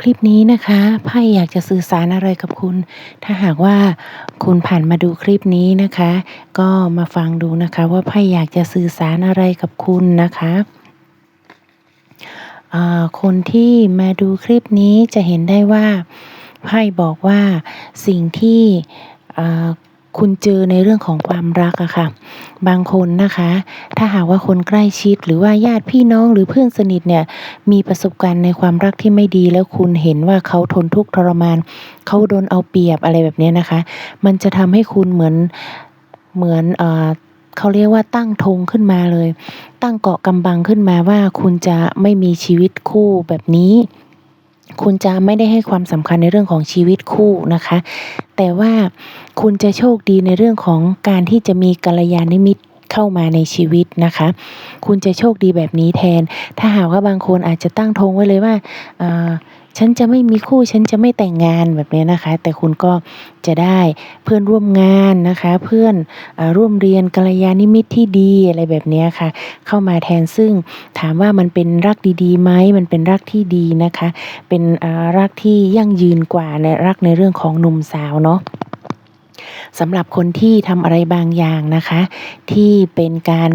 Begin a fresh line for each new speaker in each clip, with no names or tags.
คลิปนี้นะคะไพ่อยากจะสื่อสารอะไรกับคุณ ถ้าหากว่าคุณผ่านมาดูคลิปนี้นะคะ ก็มาฟังดูนะคะ ว่าไพ่อยากจะสื่อสารอะไรกับคุณนะคะคนที่มาดูคลิปนี้จะเห็นได้ว่าไพ่บอกว่าสิ่งที่คุณเจอในเรื่องของความรักอะค่ะ บางคนนะคะ ถ้าหากว่าคนใกล้ชิดหรือว่าญาติพี่น้องหรือเพื่อนสนิทเนี่ยมีประสบการณ์ในความรักที่ไม่ดี แล้วคุณเห็นว่าเขาทนทุกข์ทรมาน เขาโดนเอาเปรียบอะไรแบบนี้นะคะ มันจะทำให้คุณเหมือนเหมือนเอ่อเขาเรียกว่าตั้งธงขึ้นมาเลย ตั้งเกาะกำบังขึ้นมาว่าคุณจะไม่มีชีวิตคู่แบบนี้ คุณจะไม่ได้ให้ความสำคัญในเรื่องของชีวิตคู่นะคะ แต่ว่าคุณจะโชคดีในเรื่องของการที่จะมีกัลยาณมิตรเข้ามาในชีวิตนะคะ คุณจะโชคดีแบบนี้แทน ถ้าหากว่าบางคนอาจจะตั้งธงไว้เลยว่า ฉันจะไม่มีคู่ฉันจะไม่แต่งงานแบบนี้นะคะ แต่คุณก็จะได้เพื่อนร่วมงานนะคะ เพื่อนอร่วมเรียนกัลยาณมิตรที่ดีอะไรแบบนี้ค่ะ เข้ามาแทนซึ่งถามว่ามันเป็นรักดีๆไหมมันเป็นรักที่ดีนะคะ เป็นรักที่ยั่งยืนกว่าในรักในเรื่องของหนุ่มสาวเนาะสำหรับคนที่ทำอะไรบางอย่างนะคะ ที่เป็นการ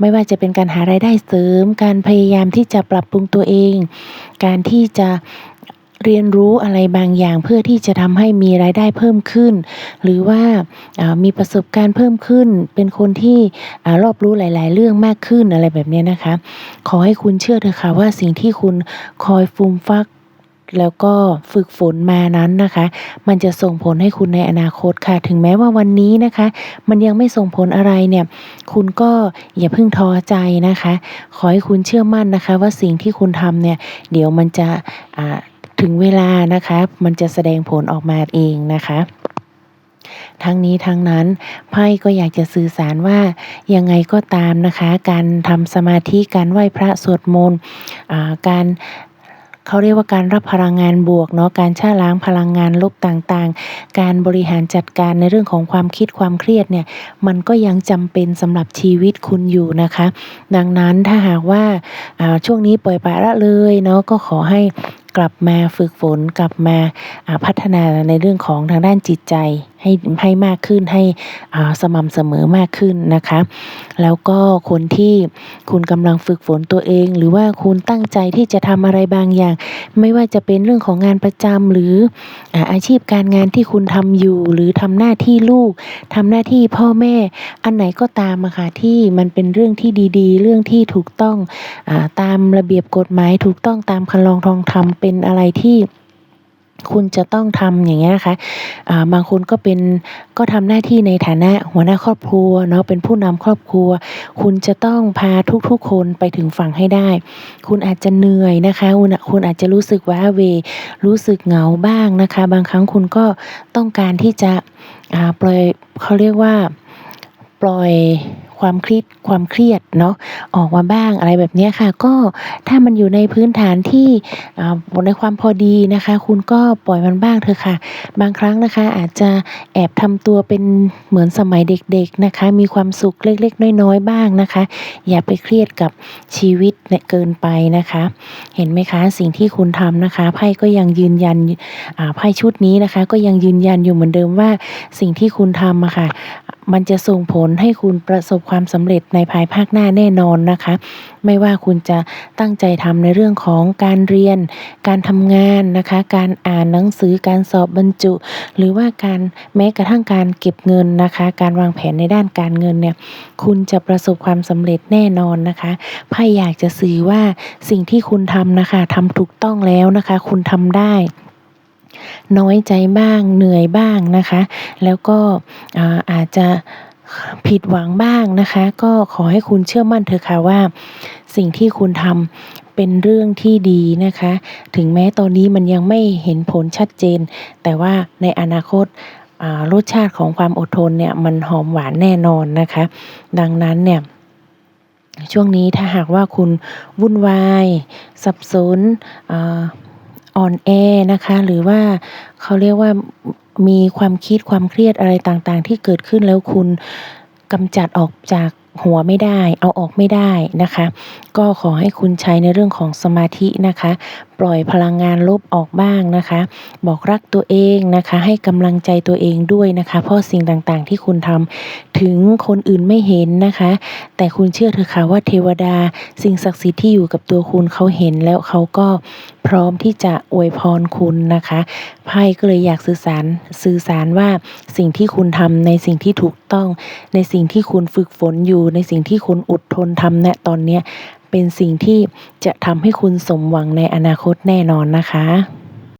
ไม่ว่าจะเป็นการหารายได้เสริม การพยายามที่จะปรับปรุงตัวเอง การที่จะเรียนรู้อะไรบางอย่างเพื่อที่จะทำให้มีรายได้เพิ่มขึ้น หรือว่ามีประสบการณ์เพิ่มขึ้น เป็นคนที่รอบรู้หลาย ๆ เรื่องมากขึ้นอะไรแบบนี้นะคะ ขอให้คุณเชื่อเถอะค่ะว่าสิ่งที่คุณคอยฟูมฟัก แล้วก็ฝึกฝนมานั้นนะคะ มันจะส่งผลให้คุณในอนาคตค่ะ ถึงแม้ว่าวันนี้นะคะ มันยังไม่ส่งผลอะไรเนี่ย คุณก็อย่าเพิ่งท้อใจนะคะ ขอให้คุณเชื่อมั่นนะคะ ว่าสิ่งที่คุณทำเนี่ย เดี๋ยวมันจะถึงเวลานะคะ มันจะแสดงผลออกมาเองนะคะทั้งนี้ทั้งนั้นไพ่ก็อยากจะสื่อสารว่ายังไงก็ตามนะคะ การทำสมาธิการไหว้พระสวดมนต์การ เขาเรียกว่าการรับพลังงานบวกเนาะการช่าล้างพลังงานลบต่างๆ การบริหารจัดการในเรื่องของความคิดความเครียดเนี่ยมันก็ยังจำเป็นสำหรับชีวิตคุณอยู่นะคะ ดังนั้นถ้าหากว่าช่วงนี้ปล่อยปละละเลยเนาะก็ขอให้กลับมาฝึกฝนกลับมาพัฒนาในเรื่องของทางด้านจิตใจให้ให้มากขึ้นให้สม่ำเสมอมากขึ้นนะคะ แล้วก็คนที่คุณกำลังฝึกฝนตัวเอง หรือว่าคุณตั้งใจที่จะทำอะไรบางอย่าง ไม่ว่าจะเป็นเรื่องของงานประจำหรืออาชีพการงานที่คุณทำอยู่ หรือทำหน้าที่ลูกทำหน้าที่พ่อแม่อันไหนก็ตามอะค่ะที่มันเป็นเรื่องที่ดีๆ เรื่องที่ถูกต้องอตามระเบียบกฎหมาย ถูกต้องตามคันลองทองธรรมเป็นอะไรที่ คุณจะต้องทำอย่างเงี้ยนะคะะบางคนก็เป็นก็ทำหน้าที่ในฐานะหัวหน้าครอบครัวเนาะเป็นผู้นำครอบครัว คุณจะต้องพาทุกๆคนไปถึงฝั่งให้ได้ คุณอาจจะเหนื่อยนะคะคุณคุณอาจจะรู้สึกว่าเว รู้สึกเหงาบ้างนะคะ บางครั้งคุณก็ต้องการที่จะปล่อยเขาเรียกว่าปล่อย ความคิดความเครียดเนาะออกมาบ้างอะไรแบบนี้ค่ะ ก็ถ้ามันอยู่ในพื้นฐานที่ในความพอดีนะคะ คุณก็ปล่อยมันบ้างเถอะค่ะ บางครั้งนะคะ อาจจะแอบทำตัวเป็นเหมือนสมัยเด็ก ๆนะคะ มีความสุขเล็ก ๆ น้อยๆบ้างนะคะ อย่าไปเครียดกับชีวิตเกินไปนะคะ เห็นไหมคะสิ่งที่คุณทำนะคะไพ่ก็ยังยืนยันไพ่ชุดนี้นะคะ ก็ยังยืนยันอยู่เหมือนเดิมว่าสิ่งที่คุณทำอะค่ะ มันจะส่งผลให้คุณประสบความสำเร็จในภายภาคหน้าแน่นอนนะคะ ไม่ว่าคุณจะตั้งใจทำในเรื่องของการเรียน การทำงานนะคะ การอ่านหนังสือการสอบบรรจุ หรือว่าการแม้กระทั่งการเก็บเงินนะคะ การวางแผนในด้านการเงินเนี่ยคุณจะประสบความสำเร็จแน่นอนนะคะไพ่อยากจะสื่อว่าสิ่งที่คุณทำนะคะทำถูกต้องแล้วนะคะ คุณทำได้ น้อยใจบ้าง เหนื่อยบ้างนะคะ แล้วก็อาจจะผิดหวังบ้างนะคะ ก็ขอให้คุณเชื่อมั่นเถอะค่ะว่า สิ่งที่คุณทำเป็นเรื่องที่ดีนะคะ ถึงแม้ตอนนี้มันยังไม่เห็นผลชัดเจน แต่ว่าในอนาคตรสชาติของความอดทนเนี่ยมันหอมหวานแน่นอนนะคะ ดังนั้นเนี่ยช่วงนี้ถ้าหากว่าคุณวุ่นวาย สับสน อ่อนแอนะคะ หรือว่าเขาเรียกว่ามีความคิดความเครียดอะไรต่างๆ ที่เกิดขึ้นแล้วคุณกำจัดออกจากหัวไม่ได้ เอาออกไม่ได้นะคะ ก็ขอให้คุณใช้ในเรื่องของสมาธินะคะ ปล่อยพลังงานลบออกบ้างนะคะ บอกรักตัวเองนะคะ ให้กำลังใจตัวเองด้วยนะคะ เพราะสิ่งต่างๆ ที่คุณทำถึงคนอื่นไม่เห็นนะคะ แต่คุณเชื่อเถอะค่ะว่าเทวดา สิ่งศักดิ์สิทธิ์ที่อยู่กับตัวคุณเขาเห็นแล้วเขาก็พร้อมที่จะอวยพรคุณนะคะไพ่ก็เลยอยากสื่อสารสื่อสารว่าสิ่งที่คุณทำในสิ่งที่ถูกต้อง ในสิ่งที่คุณฝึกฝนอยู่ในสิ่งที่คุณอดทนทำณตอนเนี้ย เป็นสิ่งที่จะทำให้คุณสมหวังในอนาคตแน่นอนนะคะ